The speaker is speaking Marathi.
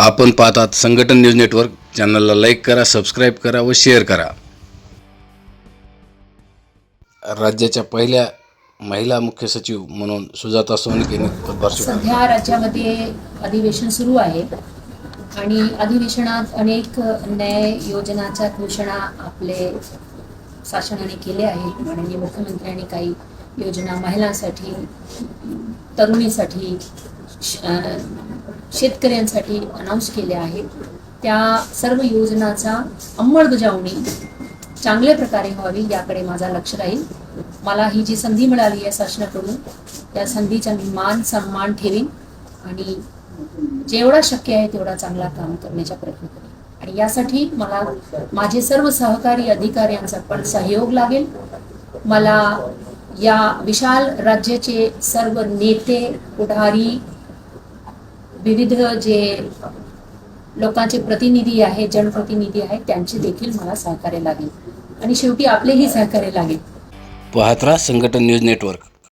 आपण पाहतात संघटन न्यूज नेटवर्क. चॅनलला लाईक करा सबस्क्राईब करा व शेअर करा. राज्याच्या पहिल्या महिला मुख्य सचिव म्हणून सुजाता सोनके यांनी सध्या राज्यामध्ये अधिवेशन सुरू आहे आणि अधिवेशनात अनेक न्याय योजनाच्या घोषणा आपले शासनाने केले आहेत. माननीय मुख्यमंत्र्यांनी काही योजना महिलांसाठी तरुणीसाठी शेतकऱ्यांसाठी अनाऊन्स केल्या आहेत. त्या सर्व योजनाचा अंमलबजावणी चांगल्या प्रकारे व्हावी याकडे माझा लक्ष राहील. मला ही जी संधी मिळाली आहे शासनाकडून त्या संधीचा मी मान सन्मान ठेवीन आणि जेवढा शक्य आहे तेवढा चांगला काम करण्याचा प्रयत्न करेन. आणि यासाठी मला माझे सर्व सहकारी अधिकाऱ्यांचा पण सहयोग लागेल. मला या विशाल राज्याचे सर्व नेते पुढारी विविध जे लोकांचे प्रतिनिधी आहेत जनप्रतिनिधी आहेत त्यांचे देखील मला सहकार्य लागेल. आणि शेवटी आपलेही सहकार्य लागेल. पाहत्रा संघटन न्यूज नेटवर्क.